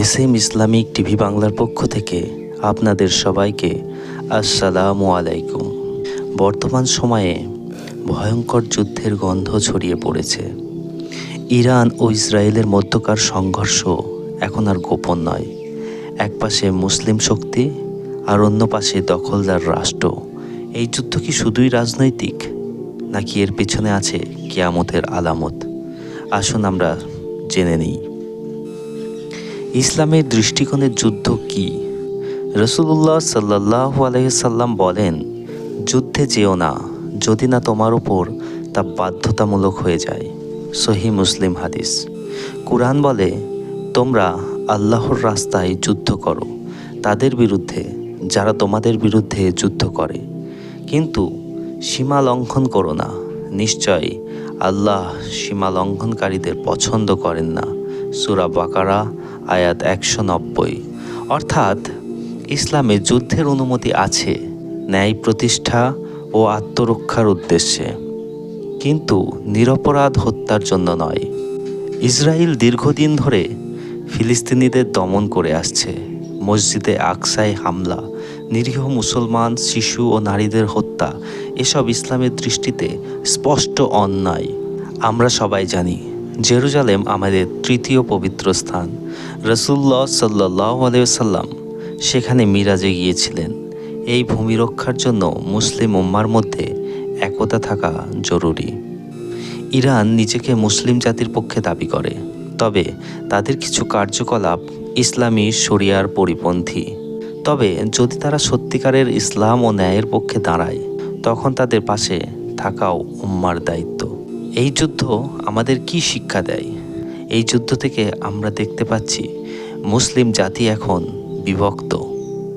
S M Islamic TV বাংলার পক্ষ থেকে আপনাদের সবাইকে আসসালামু আলাইকুম। বর্তমান সময়ে ভয়ঙ্কর যুদ্ধের গন্ধ ছড়িয়ে পড়েছে। ইরান ও ইসরায়েলের মধ্যকার সংঘর্ষ এখন আর গোপন নয়। এক পাশে মুসলিম শক্তি আর অন্য পাশে দখলদার রাষ্ট্র। এই যুদ্ধ কি শুধুই রাজনৈতিক, নাকি এর পেছনে আছে কিয়ামতের আলামত? আসুন আমরা জেনে নিই। ইসলামের দৃষ্টিকোণের যুদ্ধ কি? রসুল্লাহ সাল্লাহ আলহিসাল্লাম বলেন, যুদ্ধে যেও না, যদি না তোমার উপর তা বাধ্যতামূলক হয়ে যায়। সহি মুসলিম হাদিস। কুরআন বলে, তোমরা আল্লাহর রাস্তায় যুদ্ধ করো। তাদের বিরুদ্ধে, যারা তোমাদের বিরুদ্ধে যুদ্ধ করে। কিন্তু সীমা লঙ্ঘন করো না। নিশ্চয় আল্লাহ সীমা লঙ্ঘনকারীদের পছন্দ করেন না। সুরা বাকারা, আয়াত একশো নব্বই। অর্থাৎ ইসলামে যুদ্ধের অনুমতি আছে, ন্যায় প্রতিষ্ঠা ও আত্মরক্ষার উদ্দেশ্যে। কিন্তু নিরপরাধ হত্যার জন্য নয়। ইসরায়েল দীর্ঘদিন ধরে ফিলিস্তিনিদের দমন করে আসছে। মসজিদে আকসায় হামলা, নিরীহ মুসলমান, শিশু ও নারীদের হত্যা, এসব ইসলামের দৃষ্টিতে স্পষ্ট অন্যায়। আমরা সবাই জানি জেরুজালেম আমাদের তৃতীয় পবিত্র স্থান। রসুল্লাহ সাল্লাহ আলাইসাল্লাম সেখানে মিরাজে গিয়েছিলেন। এই ভূমি রক্ষার জন্য মুসলিম উম্মার মধ্যে একতা থাকা জরুরি। ইরান নিজেকে মুসলিম জাতির পক্ষে দাবি করে, তবে তাদের কিছু কার্যকলাপ ইসলামী শরিয়ার পরিপন্থী। তবে যদি তারা সত্যিকারের ইসলাম ও ন্যায়ের পক্ষে দাঁড়ায়, তখন তাদের পাশে থাকাও উম্মার দায়িত্ব। এই যুদ্ধ আমাদের কি শিক্ষা দেয়? এই যুদ্ধ থেকে আমরা দেখতে পাচ্ছি মুসলিম জাতি এখন বিভক্ত।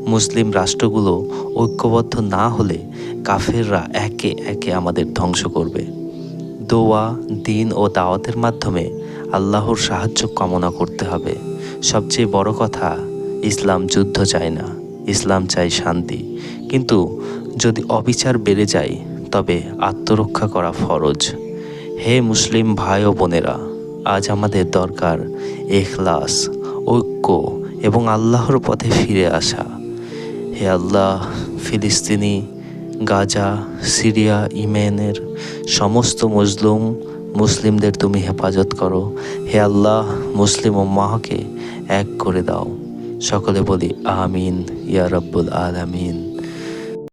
মুসলিম রাষ্ট্রগুলো ঐক্যবদ্ধ না হলে কাফেররা একে একে আমাদের ধ্বংস করবে। দোয়া, দিন ও দাওয়াতের মাধ্যমে আল্লাহর সাহায্য কামনা করতে হবে। সবচেয়ে বড় কথা, ইসলাম যুদ্ধ চায় না। ইসলাম চায় শান্তি। কিন্তু যদি অবিচার বেড়ে যায়, তবে আত্মরক্ষা করা ফরজ। হে মুসলিম ভাই ও বোনেরা, আজ আমাদের দরকার এখলাস, ঐক্য এবং আল্লাহর পথে ফিরে আসা। হে আল্লাহ, ফিলিস্তিনি, গাজা, সিরিয়া ইমেনের সমস্ত মজলুম মুসলিমদের তুমি হেফাজত করো। হে আল্লাহ, মুসলিম ও মাহকে এক করে দাও। সকলে বলি, আমিন, ইয়া রব্বুল আলামিন।